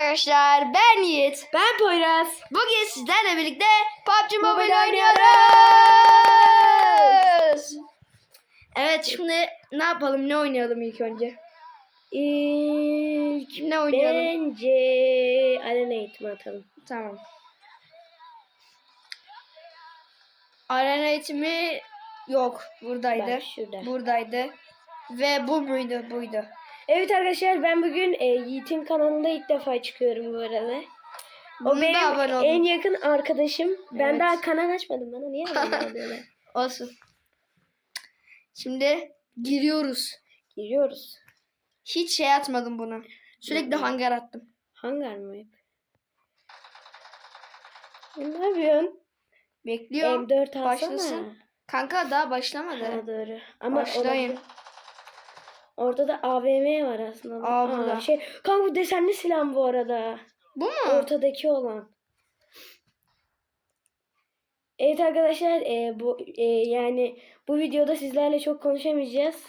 Arkadaşlar ben Yiğit. Ben Poyraz. Bugün sizlerle birlikte PUBG Mobile Mobile oynuyoruz. Evet şimdi ne yapalım ne oynayalım ilk önce? İlk Ne oynayalım? bence arena eğitimi atalım. Tamam. Arena eğitimi yok buradaydı. Bak şurada. Buradaydı. Ve bu muydu? Buydu. Evet arkadaşlar ben bugün e, Yiğit'in kanalında ilk defa çıkıyorum bu arada. O abone benim en yakın arkadaşım. Ben Evet. daha kanal açmadım. Bana niye abone oluyorlar? Olsun. Şimdi giriyoruz. Giriyoruz. Hiç şey atmadım bunu. Sürekli Hı hangar attım. Hangar mı hep? Ne yapıyorsun? Bekliyorum. M4 alsana. Başlasın. Kanka daha başlamadı. Ha, doğru. Ama Başlayın. olabilir. Orada da AVM var aslında. Aa, burada. şey, kanka bu desenli silah bu arada. Bu mu? Ortadaki olan. Evet arkadaşlar e, bu e, yani bu videoda sizlerle çok konuşamayacağız.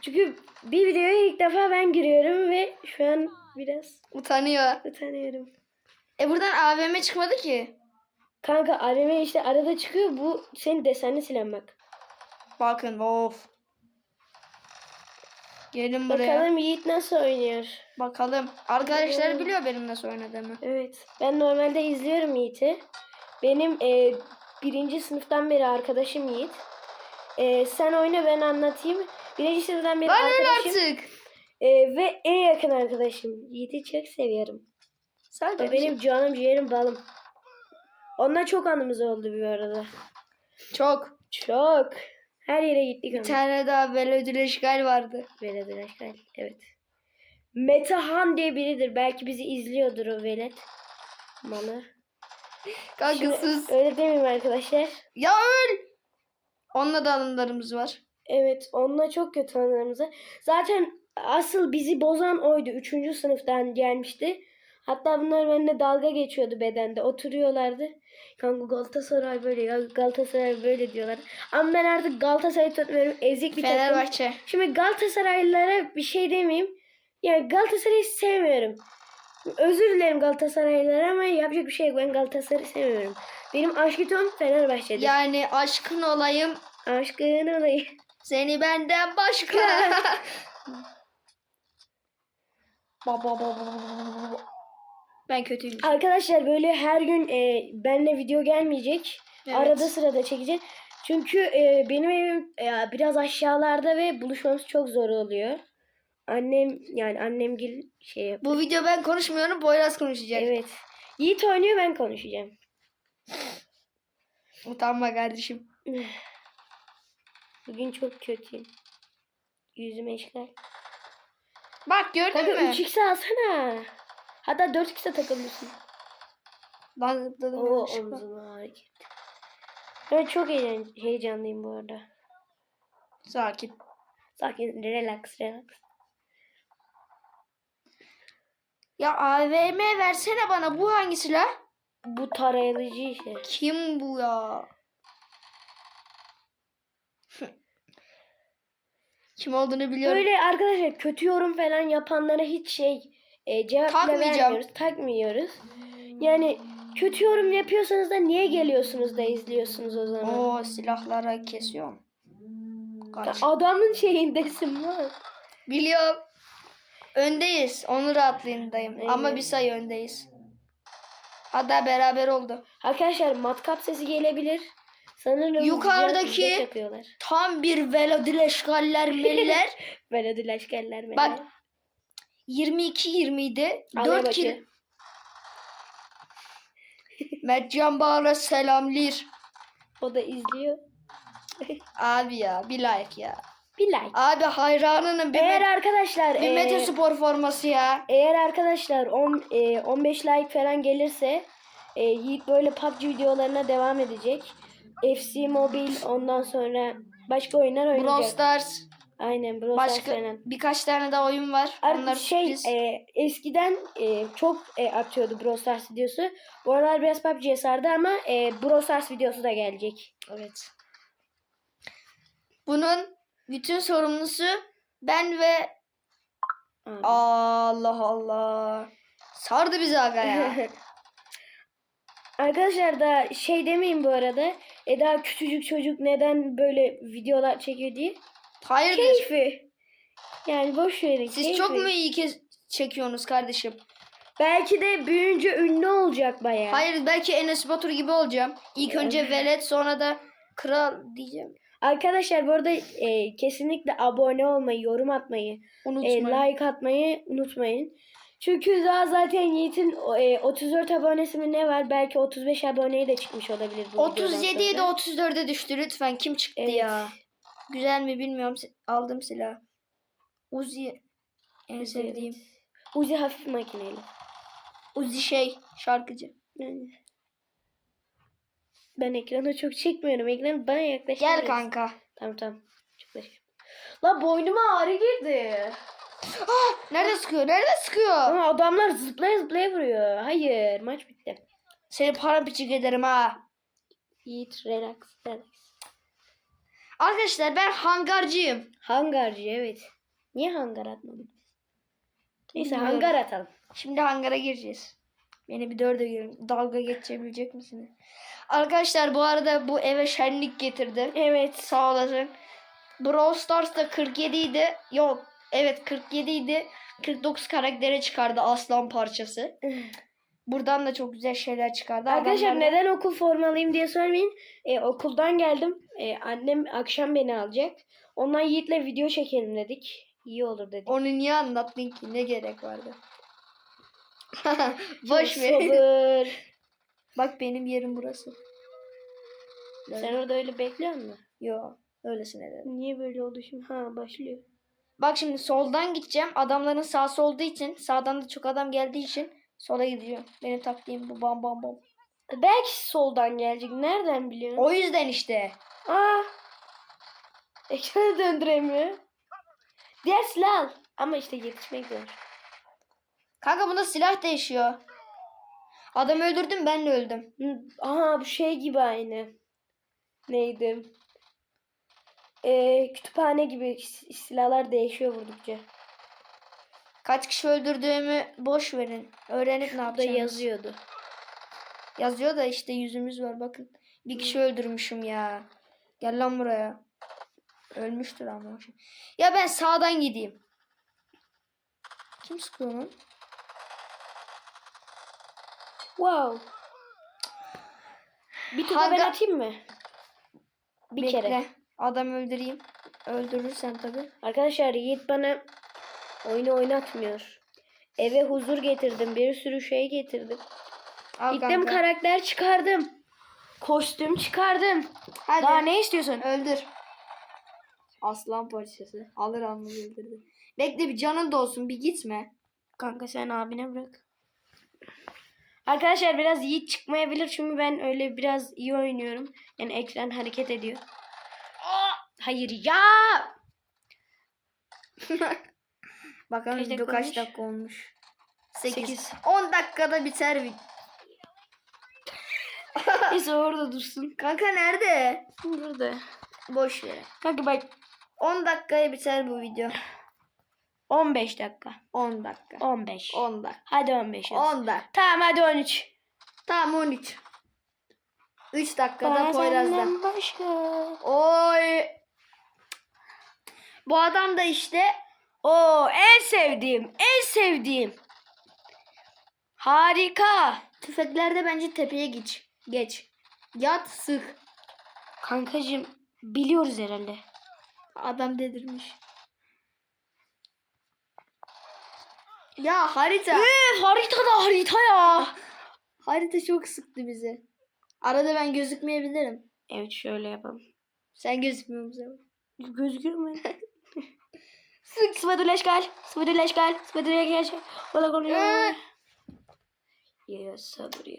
Çünkü bir videoya ilk defa ben giriyorum ve şu an biraz Utanıyor. utanıyorum. E buradan AVM çıkmadı ki. Kanka AVM işte arada çıkıyor. Bu senin desenli silah bak. Bakın of. Gelin buraya. Bakalım. Yiğit nasıl oynuyor. Arkadaşlar Bakalım. biliyor benim nasıl oynadığımı. Evet. Ben normalde izliyorum Yiğit'i. Benim e, birinci sınıftan beri arkadaşım Yiğit. E, sen oyna ben anlatayım. Birinci sınıftan beri öl arkadaşım. artık. e, ve en yakın arkadaşım. Yiğit'i çok seviyorum. Sadece O benim canım ciğerim balım. Onunla çok anımız oldu bir arada. çok. Çok. Her yere gittik Bir ama. tane daha Velodül Eşgal vardı. Velet Aşkal. Evet. Metahan diye biridir. Belki bizi izliyordur o velet. Malı. Kanka Şimdi sus. öyle demeyeyim arkadaşlar. Ya öl. Onunla da anılarımız var. Evet onunla çok kötü anılarımız var. Zaten asıl bizi bozan oydu. Üçüncü sınıftan gelmişti. Hatta bunlar benimle dalga geçiyordu bedende. Oturuyorlardı. Kanka Galatasaray böyle ya Galatasaray böyle diyorlar. Ama ben artık Galatasaray'ı tutmuyorum. Ezik bir takım. Fenerbahçe. Şimdi Galatasaraylılara bir şey demeyeyim. Yani Galatasaray'ı sevmiyorum. Özür dilerim Galatasaraylılara ama yapacak bir şey yok. Ben Galatasaray'ı sevmiyorum. Benim aşkım Fenerbahçe'dir. Yani aşkın olayım Aşkın olayım. seni benden başka. Ba, ba, ba, ba, ba, ba. Ben kötüyüm. Arkadaşlar böyle her gün e, benle video gelmeyecek. Evet. Arada sırada çekeceğiz. Çünkü e, benim evim e, biraz aşağılarda ve buluşmamız çok zor oluyor. Annem yani annemgil şey yapıyor. Bu video ben konuşmuyorum. Poyraz konuşacak. Evet. Yiğit oynuyor ben konuşacağım. Utanma kardeşim. Bugün çok kötüyüm. Yüzüm eşkal. Bak gördün Kanka mü? 3x'e alsana. Hatta 4x'e takılmışsın. Lan zıpladım. Oo omzuma hareket. Ben çok heyecan, heyecanlıyım bu arada. Sakin. Sakin, relax, relax. Ya AVM versene bana. Bu hangisi la? Bu tarayıcı işte. Kim bu ya? Kim olduğunu biliyorum. Böyle arkadaşlar kötü yorum falan yapanlara hiç şey e, cevap bile vermiyoruz. Takmıyoruz. Yani kötü yorum yapıyorsanız da niye geliyorsunuz da izliyorsunuz o zaman? Oo silahlara kesiyorum. Kaç. Adamın şeyindesin lan. Biliyorum. Öndeyiz. Onur rahatlığındayım. Evet. Ama bir sayı öndeyiz. Hatta beraber oldu. Arkadaşlar matkap sesi gelebilir. Sanırım yukarıdaki tam bir velodileşkaller miller. velodileşkaller miller. Bak 22 20 idi. 4 kilo. Mercan Bağır'a selamlar. O da izliyor. Abi ya bir like ya. Bir like. Abi hayranının bir Eğer arkadaşlar bir e, Mete Spor forması ya. Eğer arkadaşlar 10 e, 15 like falan gelirse e, Yiğit böyle PUBG videolarına devam edecek. FC Mobile ondan sonra başka oyunlar oynayacak. Brawl Stars. Aynen Brawl Başka falan. birkaç tane daha oyun var. Ar- Onlar şey sürpriz. e, eskiden e, çok e, atıyordu Brawl Stars videosu. Bu aralar biraz PUBG'ye sardı ama e, Brawl Stars videosu da gelecek. Evet. Bunun bütün sorumlusu ben ve Abi. Allah Allah. Sardı bizi aga ya. Arkadaşlar da şey demeyin bu arada. Eda küçücük çocuk neden böyle videolar çekiyor diye. Hayırdır? Keyfi. Yani boş verin. Siz keyfi. çok mu iyi kez çekiyorsunuz kardeşim? Belki de büyüyünce ünlü olacak bayağı. Hayır belki Enes Batur gibi olacağım. İlk önce velet sonra da kral diyeceğim. Arkadaşlar bu arada e, kesinlikle abone olmayı, yorum atmayı, e, Unutmayın. like atmayı unutmayın. Çünkü daha zaten Yiğit'in e, 34 abonesi mi ne var? Belki 35 aboneye de çıkmış olabilir bu videodan 37 idi sonra. 34'e düştü lütfen. Kim çıktı Evet. ya? Güzel mi bilmiyorum. Aldım silah. Uzi en sevdiğim. Uzi hafif makineli. Uzi şey şarkıcı. Ben ekrana çok çekmiyorum. Ekran bana yaklaş. Gel kanka. Tamam tamam. Yaklaş. La boynuma ağrı girdi. Nerede sıkıyor? Nerede sıkıyor? Ama adamlar zıplaya zıplaya vuruyor. Hayır maç bitti. Seni paramparçık ederim ha. Yiğit relax relax. Arkadaşlar ben hangarcıyım. Hangarcı evet. Niye hangar atmadın? Neyse Bilmiyorum. hangar atalım. Şimdi hangara gireceğiz. Beni bir dörde girin. Dalga geçebilecek misiniz? Arkadaşlar bu arada bu eve şenlik getirdi. Evet. Sağ olasın. Brawl Stars'ta 47 idi. Yok. Evet 47 idi. 49 karaktere çıkardı aslan parçası. Buradan da çok güzel şeyler çıkardı. Arkadaşlar Adamlar- neden okul formalıyım diye sormayın. Ee, okuldan geldim. Ee, annem akşam beni alacak. Ondan Yiğit'le video çekelim dedik. İyi olur dedik. Onu niye anlattın ki? Ne gerek vardı? Boş ver. Bak benim yerim burası. Sen orada öyle bekliyor musun? Yo. Öylesine dedim. Niye böyle oldu şimdi? Ha başlıyor. Bak şimdi soldan gideceğim. Adamların sağsı olduğu için sağdan da çok adam geldiği için sola gidiyorum. Benim taktiğim bu bam bam bam. Belki soldan gelecek. Nereden biliyorsun? O yüzden işte. Aa. Ekranı döndüremiyor. Diğer silah al. Ama işte yetişmek zor. Kanka bunda silah değişiyor. Adam öldürdüm ben de öldüm. Aha bu şey gibi aynı. Neydi? Ee, kütüphane gibi silahlar değişiyor vurdukça. Kaç kişi öldürdüğümü boş verin. Öğrenip ne yapacağım? yazıyordu. Yazıyor da işte yüzümüz var bakın. Bir kişi öldürmüşüm ya. Gel lan buraya. Ölmüştür ama. Ya ben sağdan gideyim. Kim sıkıyor lan? Wow. Bir tur Hangi- ben atayım mı? Bir Bekle. kere. Adam öldüreyim. Öldürürsen tabii. Arkadaşlar Yiğit bana oyunu oynatmıyor. Eve huzur getirdim. Bir sürü şey getirdim. Al Gittim kanka. karakter çıkardım. Kostüm çıkardım. Hadi. Daha ne istiyorsun? Öldür. Aslan parçası. Alır almaz öldürdü. Bekle bir canın da olsun bir gitme. Kanka sen abine bırak. Arkadaşlar biraz Yiğit çıkmayabilir çünkü ben öyle biraz iyi oynuyorum. Yani ekran hareket ediyor. Hayır ya. Bakalım Kaç video dakika kaç olmuş? dakika olmuş. 8. Sekiz. 10 dakikada biter video. Neyse orada dursun. Kanka nerede? Burada. Boş ver. Kanka bak 10 dakikaya biter bu video. 15 dakika. 10 dakika. 15. 10 dakika. Hadi 15 yaz. 10 dakika. Tamam hadi 13. Tamam 13. 3 dakikada Poyraz'da. başka. Oy. Bu adam da işte Oo en sevdiğim. En sevdiğim. Harika. tüfeklerde bence tepeye geç. Geç. Yat sık. Kankacığım biliyoruz herhalde. Adam dedirmiş. Ya harita. Üf harita da harita ya. harita çok sıktı bizi. Arada ben gözükmeyebilirim. Evet şöyle yapalım. Sen gözükmüyor musun? Gözüküyor mu? Sıvadüleşgal. Sıvadüleşgal. Sıvadüleşgal. Ola konuyor. Ya sabır ya.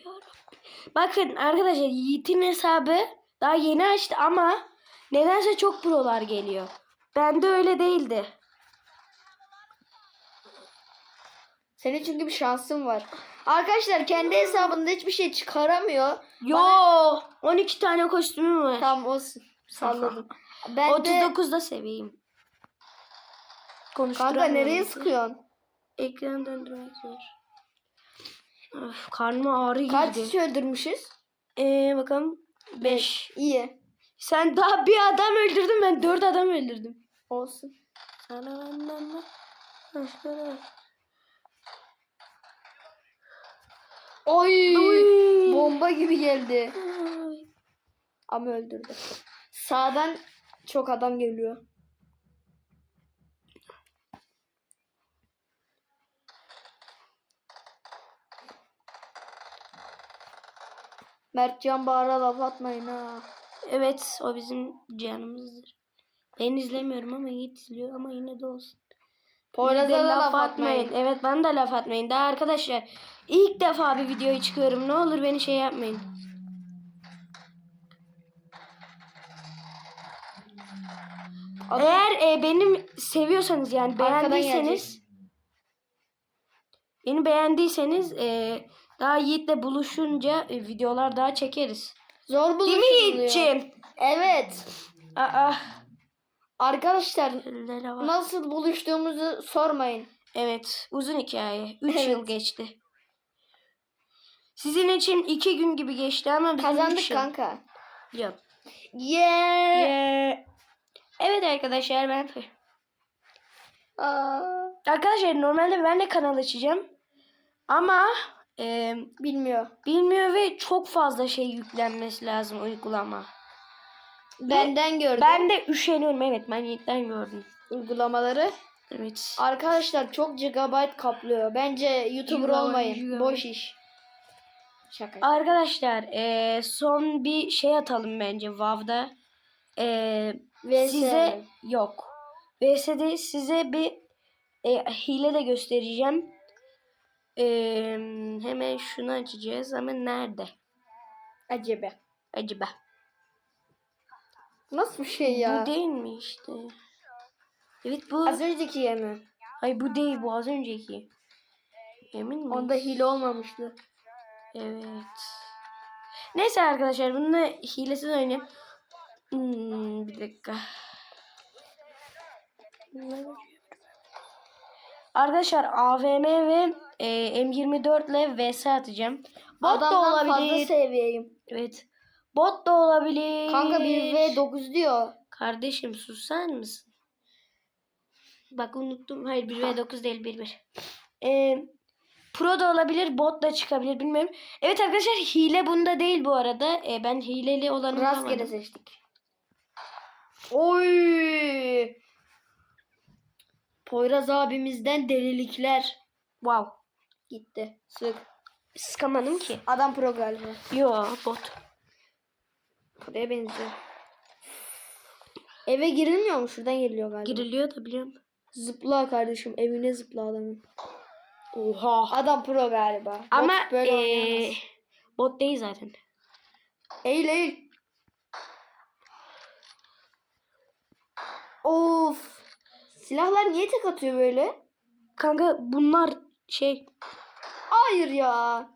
Bakın arkadaşlar Yiğit'in hesabı daha yeni açtı ama nedense çok prolar geliyor. Bende öyle değildi. Senin çünkü bir şansın var. Arkadaşlar kendi hesabında hiçbir şey çıkaramıyor. Yo 12 tane kostümüm var. Tam olsun. Salladım. Ben de 39'da seveyim. kanka Konuşturamıyorum. nereye sıkıyorsun? Ekran döndürmek zor. Öf, karnıma ağrı Kaç girdi. kişi öldürmüşüz? Ee, bakalım. 5. İyi. Sen daha bir adam öldürdün ben dört adam öldürdüm. Olsun. Sana benden de başkaları. Oy. Uy. Bomba gibi geldi. Ama öldürdü. Sağdan çok adam geliyor. Mertcan Bağır'a laf atmayın ha. Evet o bizim canımızdır. Ben izlemiyorum ama Yiğit izliyor ama yine de olsun. Poyraz'a de da laf atmayın. Evet bana da laf atmayın. Daha arkadaşlar ilk defa bir videoya çıkıyorum. Ne olur beni şey yapmayın. Adam- Eğer e, benim seviyorsanız yani Arkadan beğendiyseniz beni beğendiyseniz e, daha Yiğit'le buluşunca e, videolar daha çekeriz. Zor Değil mi buluşuluyor. Yiğit'ciğim? Evet. Aa, Arkadaşlar ellere bak. nasıl buluştuğumuzu sormayın. Evet uzun hikaye. 3 Evet. yıl geçti. Sizin için 2 gün gibi geçti ama bizim Kazandık üç yıl. kanka. Yok. Yeah. Ee, evet arkadaşlar ben Aa, Arkadaşlar normalde ben de kanal açacağım. Ama e, bilmiyor. bilmiyor ve çok fazla şey yüklenmesi lazım uygulama. Benden gördüm Ben de üşeniyorum evet ben Yiğit'ten gördüm. uygulamaları. Evet. Arkadaşlar çok gigabyte kaplıyor. Bence YouTuber Gigabyte, olmayın. gigabyte. Boş iş. Şaka. Arkadaşlar e, son bir şey atalım bence WoW'da. E, VS. size yok. VS'de size bir e, hile de göstereceğim. E, hemen şunu açacağız ama nerede? Acaba. Acaba. Nasıl bir şey ya? Bu değil mi işte? Evet bu. Az önceki yemi. Hayır bu değil bu az önceki. Emin miyiz? Onda hile olmamıştı. Evet. Neyse arkadaşlar bununla hilesiz oynayayım. Hmm, bir dakika. Arkadaşlar AVM ve e, M24 ile VS atacağım. Bot da Adamdan fazla olabilir. seviyeyim. Evet. Bot da olabilir. Kanka 1v9 diyor. Kardeşim susar mısın? Bak unuttum. Hayır 1v9 değil 1-1. Ee, Pro da olabilir, bot da çıkabilir bilmiyorum. Evet arkadaşlar hile bunda değil bu arada. Ee, ben hileli olanı Rastgele bulamadım. seçtik. Oy! Poyraz abimizden delilikler Wow. Gitti. Sık. Sıkamadım ki. Adam pro galiba. Yo bot. Buraya benziyor. Eve girilmiyor mu? Şuradan giriliyor galiba. Giriliyor da biliyorum. Zıpla kardeşim. Evine zıpla adamın. Oha. Adam pro galiba. Bot Ama böyle ee, bot değil zaten. Eğil eğil. Of. Silahlar niye tek atıyor böyle? Kanka bunlar şey Hayır ya.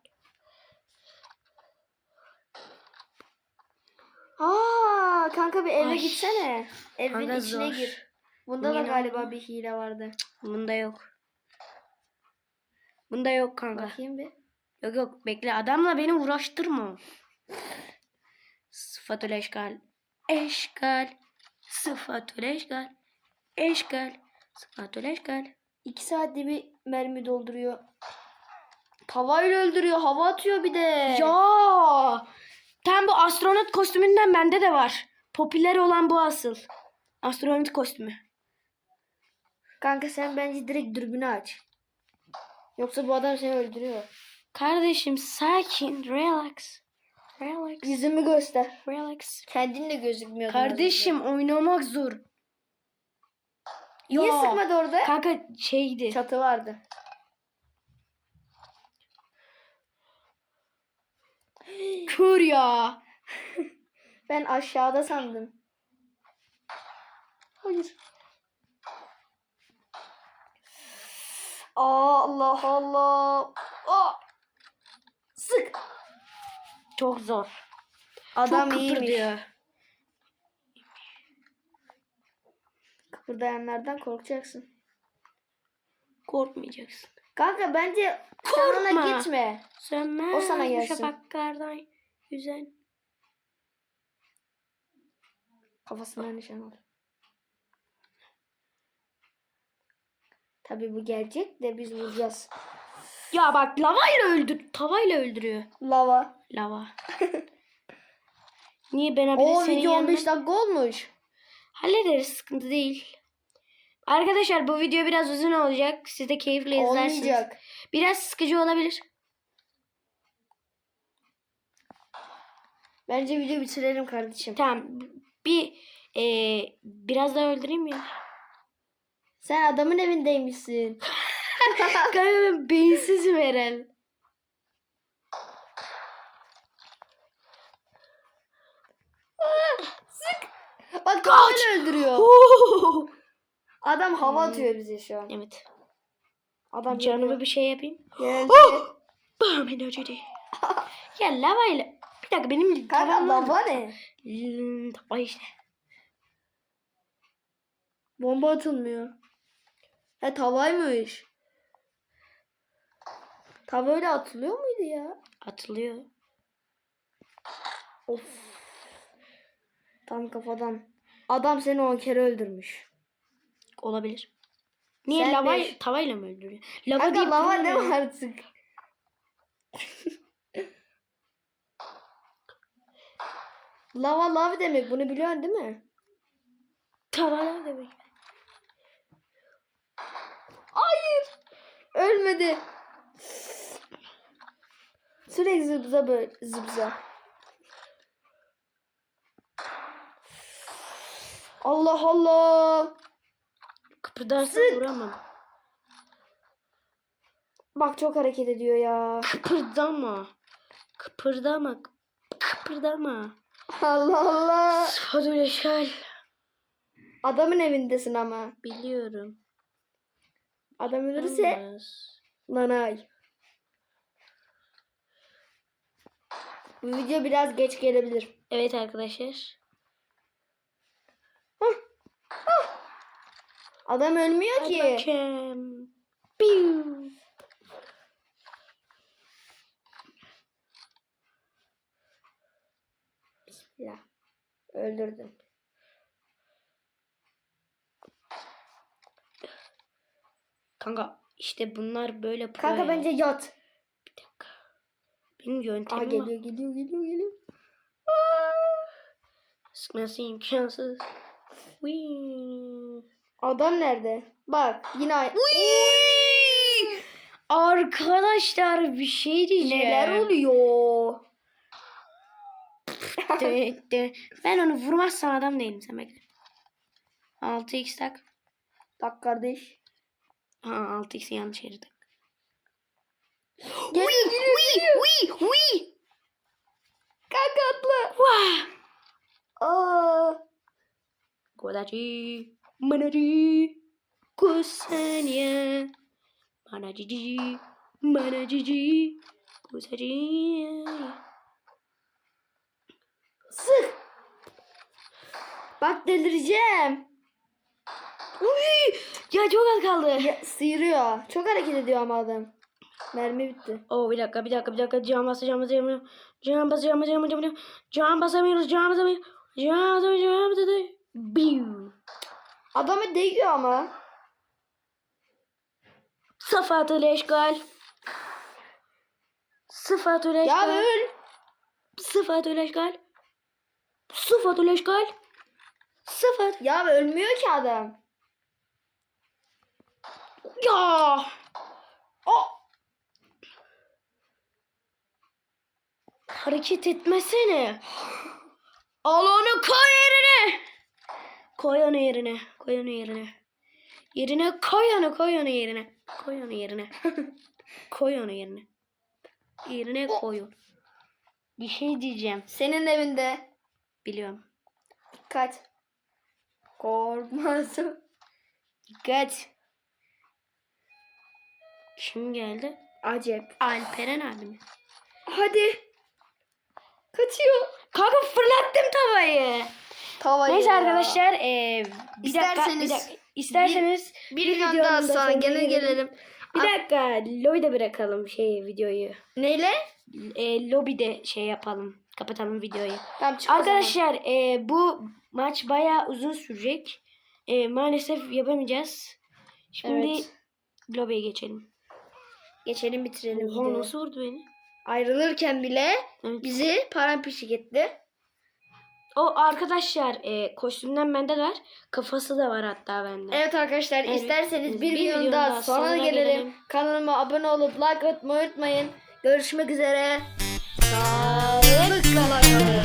Aa, kanka bir eve Ay. gitsene. Evin Kanka içine zor. gir. Bunda da Yine galiba oldu. bir hile vardı. bunda yok. Bunda yok kanka. Bakayım bir. Yok yok bekle adamla beni uğraştırma. Sıfatül eşgal. Eşgal. Sıfatül eşgal. Eşgal. Sıfatül eşgal. İki saatte bir mermi dolduruyor. Tavayla öldürüyor. Hava atıyor bir de. Ya. Tam bu astronot kostümünden bende de var. Popüler olan bu asıl. Astronot kostümü. Kanka sen bence direkt dürbünü aç. Yoksa bu adam seni öldürüyor. Kardeşim sakin. Relax. Relax. Yüzümü göster. Relax. Kendin de gözükmüyor. Kardeşim oynamak zor. Niye Ya. sıkmadı orada? Kanka şeydi. Çatı vardı. Kör ya. Ben aşağıda sandım. Hayır. Allah Allah. Aa! Sık. Çok zor. Adam Çok iyiymiş. kıpırdıyor. Kıpırdayanlardan korkacaksın. Korkmayacaksın. Kanka bence sen ona Korkma. gitme. Sönmez O sana gelsin. şafaklardan yüzen. Kafasından nişan al. Tabii bu gelecek de biz vuracağız. Ya bak lavayla öldür. Tavayla öldürüyor. Lava. Lava. Niye ben abi O senin video yanına- 15 dakika olmuş. Hallederiz sıkıntı değil. Arkadaşlar bu video biraz uzun olacak. Siz de keyifle izlersiniz. Olmayacak. Biraz sıkıcı olabilir. Bence video bitirelim kardeşim. Tamam. Bir eee, biraz daha öldüreyim ya. Sen adamın evindeymişsin. Kanka ben beyinsizim herhal. Bak Kaç! öldürüyor. Adam hava atıyor bize şu an. evet. Adam geliyor. bir şey yapayım. Geldi. Bam enerjidi. ya lavayla. Bir dakika benim Kanka lava ne? Hmm, Tava işte. Bomba atılmıyor. He tavaymış. Tava öyle atılıyor muydu ya? Atılıyor. Of. Tam kafadan. Adam seni 10 kere öldürmüş. Olabilir. Niye Sen lavay, beş. tavayla mı öldürüyor? Lava deyip lava ne var artık? lava lava demek bunu biliyorsun değil mi? Tava ne demek? Hayır. Ölmedi. Sürekli zıbza böyle zıbza. Allah Allah. Kıpırdarsa Sık. vuramam. Bak çok hareket ediyor ya. Kıpırdama. Kıpırdama. Kıpırdama. Allah Allah. Sıfadül eşkal. Adamın evindesin ama. Biliyorum. Adam ölürse nanay. Bu video biraz geç gelebilir. Evet arkadaşlar. Adam ölmüyor Hadi ki. bakayım. Piu. Ya. Öldürdün. Kanka işte bunlar böyle pro Kanka bence yat. Benim Aa yöntemim geliyor var. geliyor geliyor geliyor. Sıkması imkansız. Whee. Adam nerede? Bak yine Arkadaşlar bir şey diyeceğim. neler oluyor? De- de- Ben onu vurmazsam adam değilim sen bekle. 6x tak. Bak kardeş. Ha 6x'i yanlış yere tak. Geliyor geliyor geliyor. Kanka atla. Vah! Aa. Kodaci, manaci, kusanya, manacici, manacici, kusaci. Sık. Bak delireceğim. Uy! Ya çok az kaldı. Ya, sıyırıyor. Çok hareket ediyor ama adam. Mermi bitti. Oh bir dakika bir dakika bir dakika cam basacağım basacağım cam basacağım basacağım basacağım cam basamıyoruz cam basamıyoruz cam basamıyoruz cam basamıyoruz Biu. Adamı değiyor ama. Sıfatül eşgal Sıfatül Ya eşgal öl. Sıfatül eşgal Sıfatül eşgal Sıfat Ya ölmüyor ki adam. Ya O. Hareket etmesene Al onu koy yerine Koy onu yerine Koy onu yerine Yerine koy onu koy onu yerine Koy onu yerine Koy onu yerine Yerine koy onu Bir şey diyeceğim Senin evinde. Biliyorum Dikkat. Korkmaz. Dikkat Kim geldi? Acep. Alperen abi mi? Hadi. Kaçıyor. Kanka fırlattım tavayı. Tavayı Neyse arkadaşlar eee bir dakika, bir İsterseniz dakika. İsterseniz Bir bir videodan videonun da sonra gene gelelim. Bir dakika lobide bırakalım şey videoyu. Neyle? E, lobide şey yapalım. Kapatalım videoyu. Tamam. Arkadaşlar e, bu maç bayağı uzun sürecek. E, maalesef yapamayacağız. Şimdi Evet. lobiye geçelim. Geçelim bitirelim Oha nasıl vurdu beni? Ayrılırken bile Evet. bizi paramparçık etti. O arkadaşlar e, kostümden bende de var. Kafası da var hatta bende. Evet arkadaşlar Evet. isterseniz bir, Bir videonun daha sonuna gelelim. gelelim. Kanalıma abone olup like atmayı unutmayın. Görüşmek üzere. Sağlıkla kalın.